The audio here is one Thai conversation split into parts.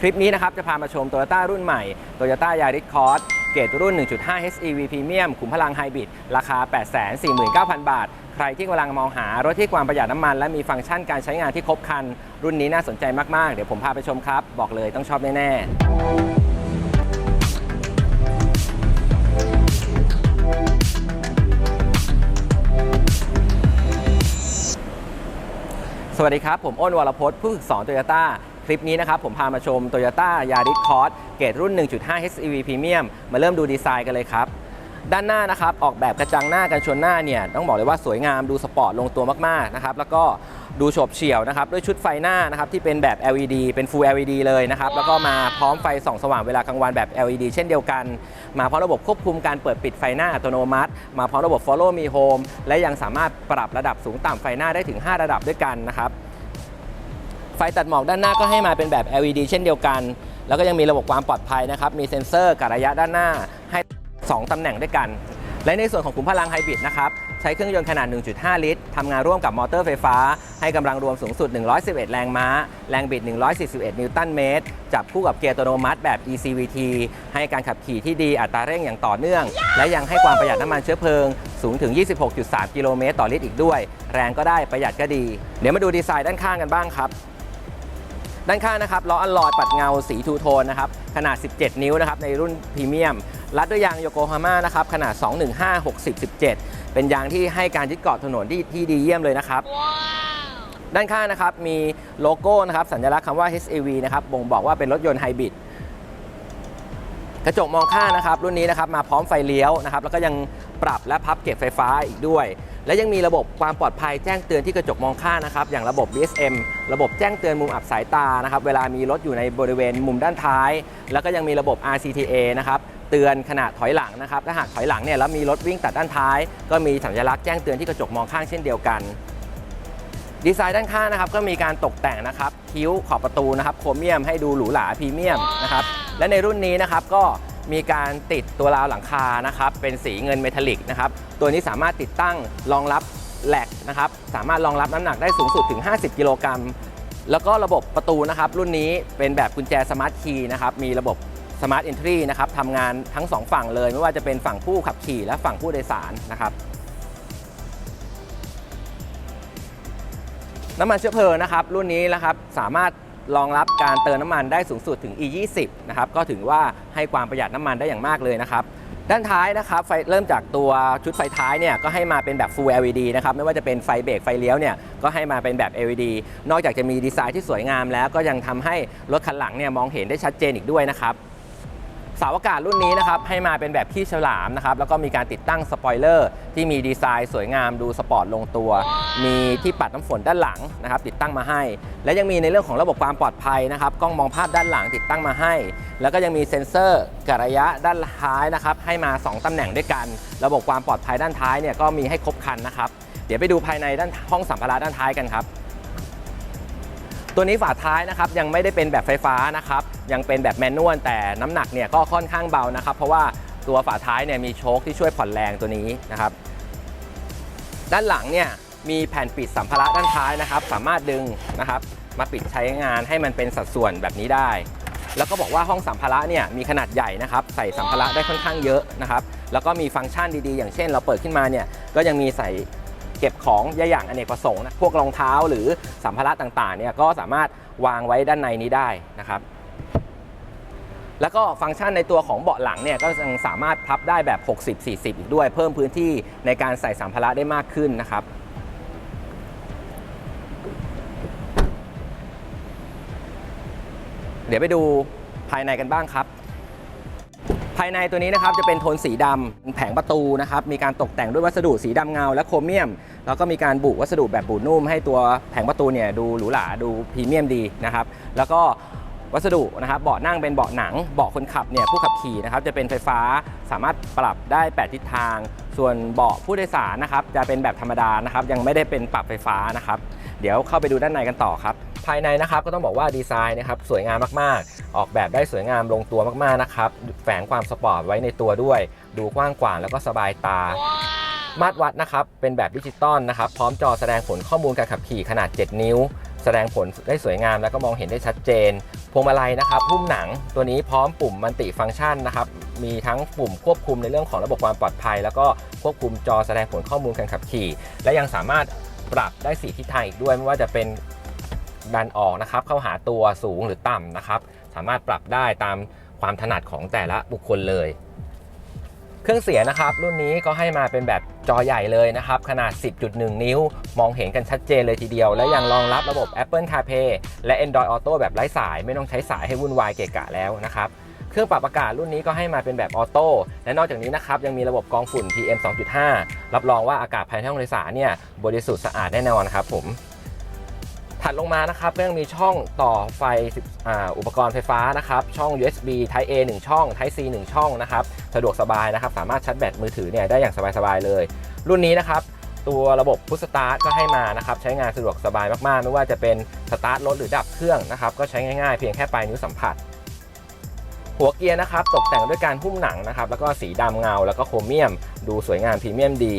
คลิปนี้นะครับจะพามาชม Toyota รุ่นใหม่ Toyota Yaris Cross เกรดรุ่น 1.5 HEV Premium ขุมพลังไฮบริดราคา 849,000 บาท ใครที่กำลังมองหารถที่ความประหยัดน้ำมัน และมีฟังก์ชันการใช้งานที่ครบครัน รุ่นนี้น่าสนใจมาก ๆ เดี๋ยวผมพาไปชมครับ บอกเลยต้องชอบแน่ ๆสวัสดีครับ ผมอ้นวรพจน์ผู้ฝึกสอนโตโยต้า คลิปนี้นะครับผมพามาชม Toyota Yaris Cross เกรดรุ่น 1.5 HEV Premium มาเริ่มดูดีไซน์กันเลยครับด้านหน้านะครับออกแบบกระจังหน้ากันชนหน้าเนี่ยต้องบอกเลยว่าสวยงามดูสปอร์ตลงตัวมากๆนะครับแล้วก็ดูโฉบเฉี่ยวนะครับด้วยชุดไฟหน้านะครับที่เป็นแบบ LED เป็น Full LED เลยนะครับแล้วก็มาพร้อมไฟส่องสว่างเวลากลางวันแบบ LED เช่นเดียวกัน มาพร้อมระบบควบคุมการเปิดปิดไฟหน้าอัตโนมัติ มาพร้อมระบบ Follow Me Home และยังสามารถปรับระดับสูงต่ำไฟหน้าได้ถึง 5 ระดับด้วยกันนะครับ ไฟตัดหมอกด้านหน้าก็ให้มาเป็นแบบ LED เช่นเดียวกัน แล้วก็ยังมีระบบความปลอดภัยนะครับ มีเซ็นเซอร์กับระยะด้านหน้าให้ 2 ตำแหน่งด้วยกัน และในส่วนของขุมพลังไฮบริดนะครับ ใช้เครื่องยนต์ขนาด 1.5 ลิตรทำงานร่วมกับมอเตอร์ไฟฟ้า ให้กำลังรวมสูงสุด 111 แรงม้า แรงบิด 141 นิวตันเมตร จับคู่กับเกียร์อัตโนมัติแบบ ECVT ให้การขับขี่ที่ดีอัตราเร่งอย่างต่อเนื่อง และยังให้ความประหยัดน้ำมันเชื้อเพลิงสูงถึง 26.3 กิโลเมตรต่อลิตรอีกด้วย แรงก็ได้ประหยัดก็ดี เดี๋ยวมาดูดีไซน์ด้านข้างกันบ้างครับ ด้านข้างนะครับล้ออัลลอยปัดเงาสีทูโทนนะครับขนาด 17 นิ้วนะครับในรุ่นพรีเมียม รัดด้วยยางโยโกฮาม่านะครับขนาด 215 60 17 เป็นยางที่ให้การยึดเกาะถนนที่ที่ดีเยี่ยมเลยนะครับ ด้านข้างนะครับมีโลโก้นะครับสัญลักษณ์คำว่า HAV นะครับบ่งบอกว่าเป็นรถยนต์ไฮบริดกระจกมองข้างนะครับรุ่นนี้นะครับมาพร้อมไฟเลี้ยวนะครับแล้วก็ยังปรับและพับเก็บไฟฟ้าอีกด้วย และยังมีระบบความปลอดภัยแจ้งเตือนที่กระจกมองข้างนะครับ อย่างระบบ BSM ระบบแจ้งเตือนมุมอับสายตานะครับ เวลามีรถอยู่ในบริเวณมุมด้านท้าย แล้วก็ยังมีระบบ RCTA นะครับ เตือนขณะถอยหลังนะครับ ถ้าหากถอยหลังเนี่ยแล้วมีรถวิ่งตัดด้านท้าย ก็มีสัญลักษณ์แจ้งเตือนที่กระจกมองข้างเช่นเดียวกัน ดีไซน์ด้านข้างนะครับ ก็มีการตกแต่งนะครับ คิ้วขอบประตูนะครับ โครเมียมให้ดูหรูหราพรีเมียมนะครับ และในรุ่นนี้นะครับก็ มีการติดตัวราวหลังคานะครับเป็นสีเงินเมทัลลิกนะครับตัวนี้สามารถติดตั้งรองรับแหลกนะครับสามารถรองรับน้ำหนักได้สูงสุดถึง 50 กิโลกรัมแล้วก็ระบบประตูนะครับรุ่นนี้เป็นแบบกุญแจสมาร์ทคีย์นะครับมีระบบสมาร์ทเอนทรีนะครับทำงานทั้งสองฝั่งเลย ไม่ว่าจะเป็นฝั่งผู้ขับขี่และฝั่งผู้โดยสารนะครับน้ำมันเชื้อเพลิงนะครับรุ่นนี้นะครับสามารถ รองรับการเติมน้ำมันได้สูงสุดถึง E20 นะครับก็ถือว่าให้ความประหยัดน้ำมันได้อย่างมากเลยนะครับด้านท้ายนะครับไฟเริ่มจากตัวชุดไฟท้ายเนี่ยก็ให้มาเป็นแบบ Full LED นะครับไม่ว่าจะเป็นไฟเบรกไฟเลี้ยวเนี่ยก็ให้มาเป็นแบบ LED นอกจากจะมีดีไซน์ที่สวยงามแล้วก็ยังทำให้รถคันหลังเนี่ยมองเห็นได้ชัดเจนอีกด้วยนะครับ เสาอากาศรุ่นนี้นะครับให้มาเป็นแบบขี้ฉลามนะครับแล้วก็มีการติดตั้งสปอยเลอร์ที่มีดีไซน์สวยงามดูสปอร์ตลงตัว มีที่ปัดน้ำฝนด้านหลังนะครับติดตั้งมาให้ และยังมีในเรื่องของระบบความปลอดภัยนะครับกล้องมองภาพด้านหลังติดตั้งมาให้ แล้วก็ยังมีเซ็นเซอร์กระยะด้านท้ายนะครับให้มา 2ตำแหน่งด้วยกัน ระบบความปลอดภัยด้านท้ายเนี่ยก็มีให้ครบครันนะครับเดี๋ยวไปดูภายในด้านห้องสัมภาระด้านท้ายกันครับ ตัวนี้ฝาท้ายนะครับยังไม่ได้เป็นแบบไฟฟ้านะครับยังเป็นแบบแมนนวลแต่น้ำหนักเนี่ยก็ค่อนข้างเบานะครับ เพราะว่าตัวฝาท้ายเนี่ยมีโชคที่ช่วยผ่อนแรงตัวนี้นะครับ ด้านหลังเนี่ยมีแผ่นปิดสัมภาระด้านท้ายนะครับ สามารถดึงนะครับ มาปิดใช้งานให้มันเป็นสัดส่วนแบบนี้ได้ แล้วก็บอกว่าห้องสัมภาระเนี่ยมีขนาดใหญ่นะครับ ใส่สัมภาระได้ค่อนข้างเยอะนะครับ แล้วก็มีฟังก์ชันดีๆ อย่างเช่น เราเปิดขึ้นมาเนี่ยก็ยังมีใส่ เก็บของอย่างอเนกประสงค์นะพวกรองเท้าหรือสัมภาระต่างๆเนี่ยก็สามารถวางไว้ด้านในนี้ได้นะครับ แล้วก็ฟังก์ชันในตัวของเบาะหลังเนี่ยก็ยังสามารถพับได้แบบ 60-40 อีกด้วย เพิ่มพื้นที่ในการใส่สัมภาระได้มากขึ้นนะครับเดี๋ยวไปดูภายในกันบ้างครับ ภายในตัวนี้นะครับจะเป็นโทนสีดำแผงประตูนะครับมีการตกแต่งด้วยวัสดุสีดำเงาและโครเมียม แล้วก็มีการบุวัสดุแบบบูดนุ่ม ให้ตัวแผงประตูเนี่ยดูหรูหราดูพรีเมียมดีนะครับแล้วก็วัสดุนะครับเบาะนั่งเป็นเบาะหนังเบาะคนขับเนี่ยผู้ขับขี่นะครับจะเป็นไฟฟ้าสามารถปรับได้ 8 ทิศทาง ส่วนเบาะผู้โดยสารนะครับจะเป็นแบบธรรมดานะครับยังไม่ได้เป็นปรับไฟฟ้านะครับ เดี๋ยวเข้าไปดูด้านในกันต่อครับ ภายในนะครับก็ต้องบอกว่าดีไซน์นะครับสวยงามมากๆ ออกแบบได้สวยงามลงตัวมากๆนะครับแฝงความสปอร์ตไว้ในตัวด้วย ดูกว้างกว่างแล้วก็สบายตา มาตรวัดนะครับเป็นแบบดิจิตอลนะครับพร้อมจอแสดงผลข้อมูลการขับขี่ขนาด 7 นิ้ว แสดงผลได้สวยงามแล้วก็มองเห็นได้ชัดเจน พวงมาลัยนะครับหุ้มหนังตัวนี้พร้อมปุ่มมัลติฟังก์ชันนะครับมีทั้งปุ่มควบคุมในเรื่องของระบบความปลอดภัย แล้วก็ควบคุมจอแสดงผลข้อมูลการขับขี่ และยังสามารถปรับได้สีทิศทางอีกด้วยไม่ว่าจะเป็น ดันออกนะครับ เข้าหาตัวสูงหรือต่ำนะครับ สามารถปรับได้ตามความถนัดของแต่ละบุคคลเลย เครื่องเสียงนะครับ รุ่นนี้ก็ให้มาเป็นแบบจอใหญ่เลยนะครับ ขนาด 10.1 นิ้ว มองเห็นกันชัดเจนเลยทีเดียว และยังรองรับระบบ Apple CarPlay และ Android Auto แบบไร้สาย ไม่ต้องใช้สายให้วุ่นวายเกะกะแล้วนะครับเครื่องปรับอากาศรุ่นนี้ก็ให้มาเป็นแบบออโต้ และนอกจากนี้นะครับยังมีระบบกรองฝุ่น PM 2.5 รับรองว่าอากาศภายในห้องโดยสารเนี่ยบริสุทธิ์สะอาดแน่นอนครับผม ถัดลงมานะครับก็ยังมีช่องต่อไฟออุปกรณ์ไฟฟ้านะครับ ช่อง USB Type A 1 ช่อง Type C 1 ช่องนะครับ สะดวกสบายนะครับ สามารถชาร์จแบตมือถือเนี่ยได้อย่างสบายๆเลย รุ่นนี้นะครับ ตัวระบบพุชสตาร์ทก็ให้มานะครับ ใช้งานสะดวกสบายมากๆ ไม่ว่าจะเป็นสตาร์ทรถหรือดับเครื่องนะครับ ก็ใช้ง่ายๆ เพียงแค่ปลายนิ้วสัมผัส หัวเกียร์นะครับ ตกแต่งด้วยการหุ้มหนังนะครับ แล้วก็สีดำเงา แล้วก็โครเมียม ดูสวยงามพรีเมียมดี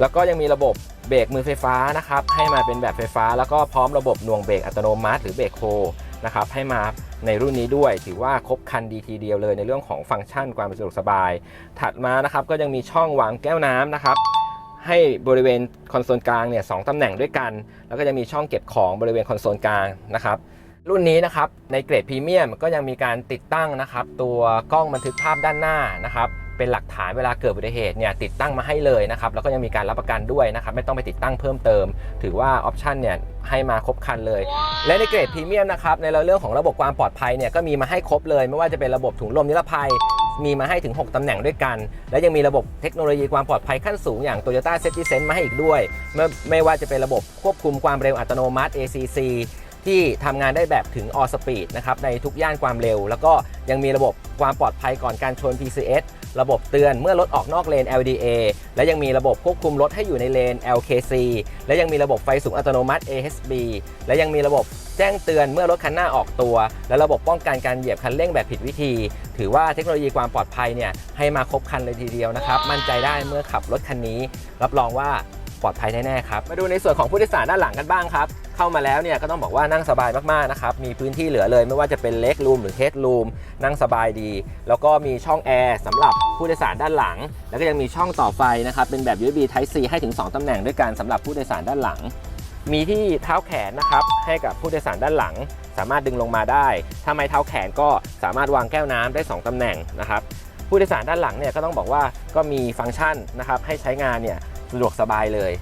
แล้วก็ยังมีระบบ เบรกมือไฟฟ้านะครับให้มาเป็นแบบไฟฟ้า แล้วก็พร้อมระบบหน่วงเบรกอัตโนมัติหรือเบรกโฮนะครับให้มาในรุ่นนี้ด้วยถือว่าครบคันดีทีเดียวเลยในเรื่องของฟังก์ชันความสะดวกสบาย ถัดมานะครับก็ยังมีช่องวางแก้วน้ำนะครับให้บริเวณคอนโซลกลางเนี่ยสองตำแหน่งด้วยกัน แล้วก็จะมีช่องเก็บของบริเวณคอนโซลกลางนะครับรุ่นนี้นะครับในเกรดพรีเมียมก็ยังมีการติดตั้งนะครับตัวกล้องบันทึกภาพด้านหน้านะครับ เป็นหลักฐานเวลาเกิดอุบัติเหตุเนี่ยติดตั้งมาให้เลยนะครับแล้วก็ยังมีการรับประกันด้วยนะครับไม่ต้องไปติดตั้งเพิ่มเติม ถือว่าออปชันเนี่ยให้มาครบครันเลย และในเกรดพรีเมียมนะครับในเรื่องของระบบความปลอดภัยเนี่ยก็มีมาให้ครบเลย ไม่ว่าจะเป็นระบบถุงลมนิรภัยมีมาให้ถึง 6 ตำแหน่งด้วยกัน และยังมีระบบเทคโนโลยีความปลอดภัยขั้นสูงอย่าง Toyota Safety Sense มาให้อีกด้วย ไม่ไม่ว่าจะเป็นระบบควบคุมความเร็วอัตโนมัติ ACC ที่ทำงานได้แบบถึง All Speed นะครับในทุกย่านความเร็ว แล้วก็ยังมีระบบความปลอดภัยก่อนการชน PCS ระบบเตือนเมื่อรถออกนอกเลน LDA และยังมีระบบควบคุมรถให้อยู่ในเลน LKC และยังมีระบบไฟสูงอัตโนมัติ AHB และยังมีระบบแจ้งเตือนเมื่อรถคันหน้าออกตัว และระบบป้องกันการเหยียบคันเร่งแบบผิดวิธี ถือว่าเทคโนโลยีความปลอดภัยเนี่ยให้มาครบครันเลยทีเดียวนะครับ มั่นใจได้เมื่อขับรถคันนี้ รับรองว่า ปลอดภัยแน่ๆครับ มาดูในส่วนของผู้โดยสารด้านหลังกันบ้างครับ เข้ามาแล้วเนี่ยก็ต้องบอกว่านั่งสบายมากๆนะครับ มีพื้นที่เหลือเลยไม่ว่าจะเป็นเล็กรูมหรือเฮดรูมนั่งสบายดี แล้วก็มีช่องแอร์สำหรับผู้โดยสารด้านหลัง แล้วก็ยังมีช่องต่อไฟนะครับเป็นแบบ USB Type C ให้ถึง 2ตำแหน่งด้วยกันสำหรับผู้โดยสารด้านหลัง มีที่เท้าแขนนะครับให้กับผู้โดยสารด้านหลัง สามารถดึงลงมาได้ ถ้าไม่เท้าแขนก็สามารถวางแก้วน้ำได้ 2ตำแหน่งนะครับผู้โดยสารด้านหลังเนี่ยก็ต้องบอกว่าก็มีฟังก์ชันนะครับให้ใช้งานเนี่ย สะดวกสบายเลย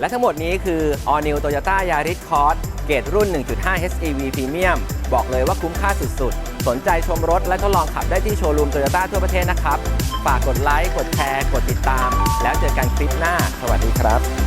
และทั้งหมดนี้คือ All New Toyota Yaris Cross เกรดรุ่น 1.5 HEV Premium บอกเลยว่าคุ้มค่าสุดๆ สนใจชมรถและทดลองขับได้ที่โชว์รูม Toyota ทั่วประเทศนะครับ ฝากกดไลค์ กดแชร์ กดติดตาม แล้วเจอกันคลิปหน้า สวัสดีครับ